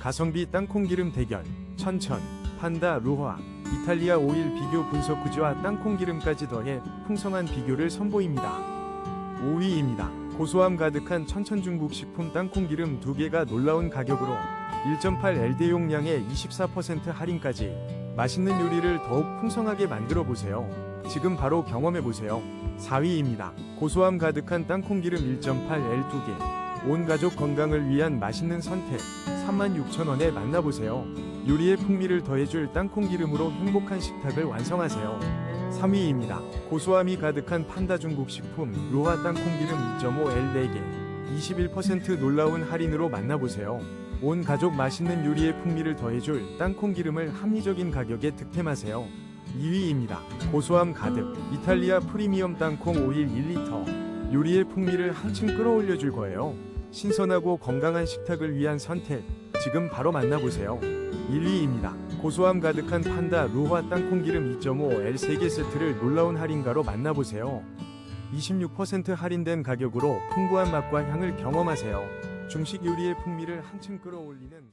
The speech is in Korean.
가성비 땅콩기름 대결, 천천, 판다, 루화, 이탈리아 오일 비교 분석 구조와 땅콩기름까지 더해 풍성한 비교를 선보입니다. 5위입니다. 고소함 가득한 천천 중국 식품 땅콩기름 2개가 놀라운 가격으로 1.8 LD 용량에 24% 할인까지 맛있는 요리를 더욱 풍성하게 만들어 보세요. 지금 바로 경험해 보세요. 4위입니다. 고소함 가득한 땅콩기름 1.8 L 2개. 온 가족 건강을 위한 맛있는 선택. 36,000원에 만나보세요. 요리의 풍미를 더해줄 땅콩 기름으로 행복한 식탁을 완성하세요. 3위입니다. 고소함이 가득한 판다 중국 식품 로하 땅콩 기름 2.5 L 4개. 21% 놀라운 할인으로 만나보세요. 온 가족 맛있는 요리의 풍미를 더해줄 땅콩 기름을 합리적인 가격에 득템하세요. 2위입니다. 고소함 가득 이탈리아 프리미엄 땅콩 오일 1리터. 요리의 풍미를 한층 끌어올려 줄 거예요. 신선하고 건강한 식탁을 위한 선택. 지금 바로 만나보세요. 1위입니다. 고소함 가득한 판다 루화 땅콩기름 2.5 L 3개 세트를 놀라운 할인가로 만나보세요. 26% 할인된 가격으로 풍부한 맛과 향을 경험하세요. 중식 요리의 풍미를 한층 끌어올리는